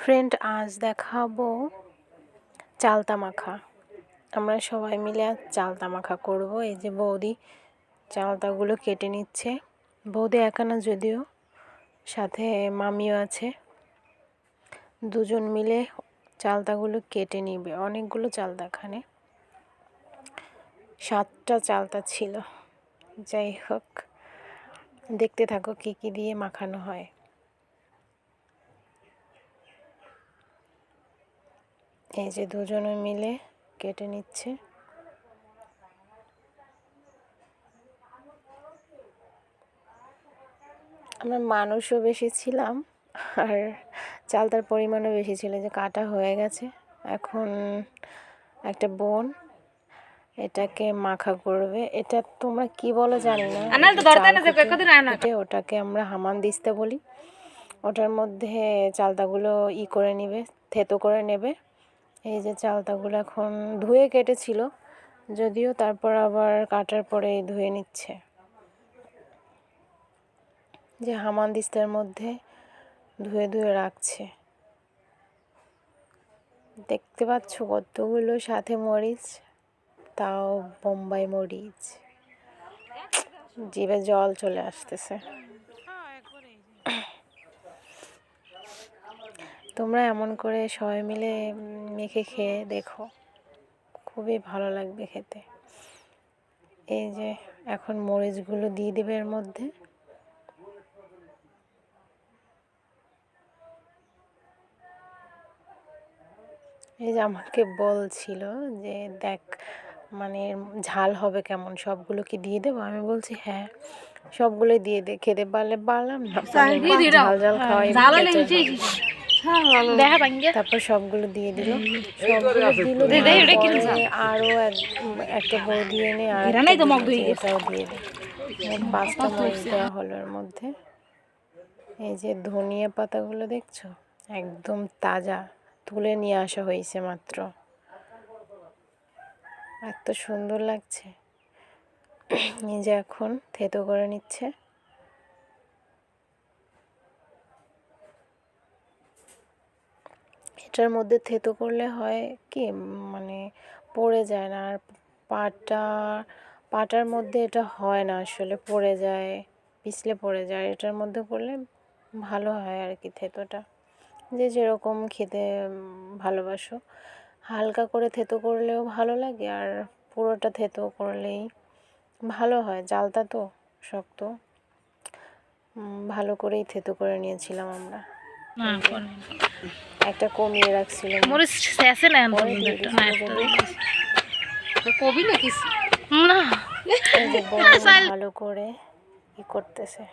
Friend আজ দেখাবো চালতা মাখা আমরা সবাই মিলে আজ চালতা মাখা করব। এই যে বৌদি চালতাগুলো কেটে নিচ্ছে। বৌদি একা না যদিও, সাথে মামিও আছে। দুজন মিলে চালতাগুলো কেটে নিবে। অনেকগুলো চালতা এখানে সাতটা চালতা ছিল। যাই হোক, দেখতে থাকো কী কী দিয়ে মাখানো হয়। এই যে দুজনে মিলে কেটে নিচ্ছে। আমরা মানুষও বেশি ছিলাম আর চালতার পরিমাণও বেশি ছিল যে কাটা হয়ে গেছে। এখন একটা বোন এটাকে মাখা করবে। এটা তোমরা কি বলো জানি না। ওটাকে আমরা হামান দিস্তে বলি। ওটার মধ্যে চালতাগুলো ই করে নিবে থেতো করে নেবে। এই যে চালতাগুলো এখন ধুয়ে কেটেছিল, যদিও তারপর আবার কাটার পরে ধুয়ে নিচ্ছে। যে হামান দিস্তার মধ্যে ধুয়ে ধুয়ে রাখছে। দেখতে পাচ্ছ কতগুলো সাথে মরিচ, তাও বোম্বাই মরিচ। জিভে জল চলে আসতেছে। তোমরা এমন করে সবাই মিলে মেখে খেয়ে দেখো। খুবই ভালো লাগবে খেতে। এই যে এখন মরিচগুলো দিয়ে দেবে এর মধ্যে। এই যে আমাকে বলছিল যে দেখ মানে ঝাল হবে কেমন? সবগুলো কি দিয়ে দেবো? আমি বলছি হ্যাঁ সবগুলো দিয়ে দে খেতে পারলে পারলাম না ঝাল ঝাল খাওয়াই তারপর সবগুলো দিয়ে দিল। সবগুলো দিল আরও একটা বউ দিয়ে এনে আর এটাও দিয়ে। দিল পাঁচটা মরিচ দেওয়া হলো এর মধ্যে। এই যে ধনিয়া পাতাগুলো দেখছ? একদম তাজা। তুলে নিয়ে আসা হয়েছে মাত্র। এত সুন্দর লাগছে। নিজে এখন থেতো করে নিচ্ছে। এটার মধ্যে থেতো করলে হয় কি? মানে পড়ে যায় না। আর পাটা, পাটার মধ্যে এটা হয় না আসলে, পড়ে যায়, পিছলে পড়ে যায়। এটার মধ্যে করলে ভালো হয় আর কি থেতোটা। যে যেরকম খেতে ভালোবাসো। হালকা করে থেতো করলেও ভালো লাগে আর পুরোটা থেতো করলেই ভালো হয়। জালটা তো, শক্ত। ভালো করেই থেতো করে নিয়েছিলাম আমরা। একটা কমিয়ে রাখছিলাম। মরিচ শেষে না কবি নাকি? না। ভালো করে ই করতেছে।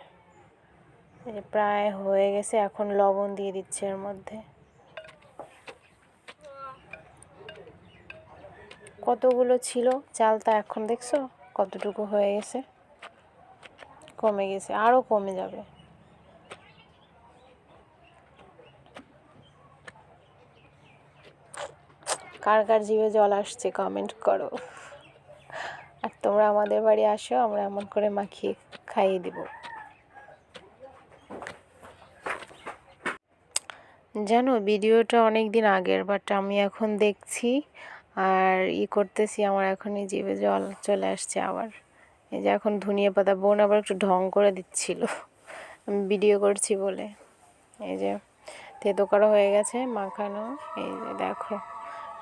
এই প্রায় হয়ে গেছে এখন লবণ দিয়ে দিচ্ছে এর মধ্যে। কতগুলো ছিল? চালটা এখন দেখছ? কতটুকু হয়ে গেছে? কমে গেছে। আরও কমে যাবে। কার কার জিভে জল আসছে কমেন্ট করো। আর তোমরা আমাদের বাড়ি আসো, আমরা এমন করে মাখিয়ে খাইয়ে দিব। জানো, ভিডিওটা অনেক দিন আগের বাট আমি এখন দেখছি আর ই করতেছি, আমার এখন এই জিভে জল চলে আসছে আবার। এই যে এখন ধনিয়া পাতা, বোন আবার একটু ঢং করে দিচ্ছিল। আমি ভিডিও করছি বলে। এই যে, তেতো করা হয়ে গেছে, মাখানো। এই যে দেখো।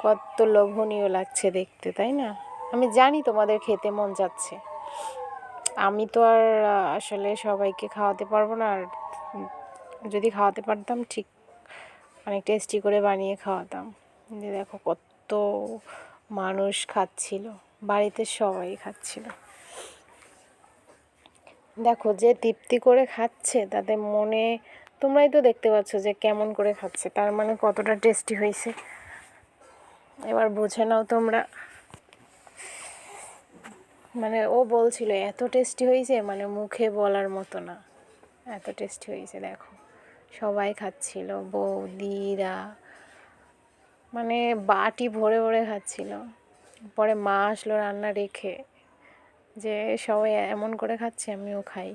কত লোভনীয় লাগছে দেখতে, তাই না? আমি জানি তোমাদের খেতে মন যাচ্ছে। আমি তো আর আসলে সবাইকে খাওয়াতে পারব না, আর যদি খাওয়াতে পারতাম ঠিক অনেক টেস্টি করে বানিয়ে খাওয়াতাম। যে দেখো কত মানুষ খাচ্ছিল, বাড়িতে সবাই খাচ্ছিল। দেখো যে তৃপ্তি করে খাচ্ছে, তাতে মনে, তোমরাই তো দেখতে পাচ্ছ যে কেমন করে খাচ্ছে, তার মানে কতটা টেস্টি হয়েছে। এবার বুঝে নাও তোমরা। মানে ও বলছিল, এত টেস্টি হয়েছে? মানে মুখে বলার মতো না। এত টেস্টি হয়েছে, দেখো। সবাই খাচ্ছিল বৌদিরা মানে বাটি ভরে ভরে খাচ্ছিল। পরে মা আসলো রান্না রেখে, যে সবাই এমন করে খাচ্ছে, আমিও খাই।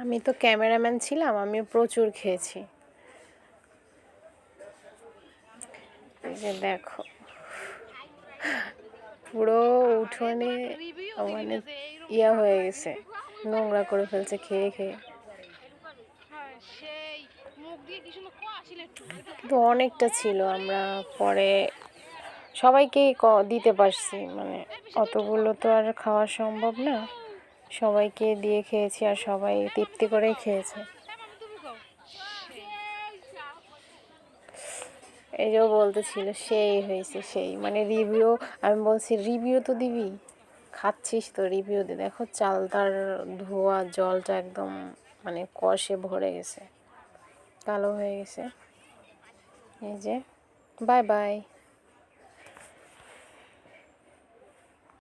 আমি তো ক্যামেরাম্যান ছিলাম আমি প্রচুর খেয়েছি। যে দেখো। পুরো উঠোনে মানে ইয়া হয়ে গেছে। নোংরা করে ফেলছে খেয়ে খেয়ে। কিন্তু অনেকটা ছিল, আমরা পরে সবাইকেই ক- দিতে পারছি মানে অতগুলো তো আর খাওয়া সম্ভব না। সবাইকে দিয়ে খেয়েছি আর সবাই তৃপ্তি করেই খেয়েছে। এই যে বলতেছিল, সেই হয়েছে, সেই। মানে রিভিউ আমি বলছি রিভিউ তো দিবি? খাচ্ছিস তো রিভিউ দি। দেখো চালতার ধোয়া, জলটা একদম মানে কষে ভরে গেছে, কালো হয়ে গেছে। এই যে বাই বাই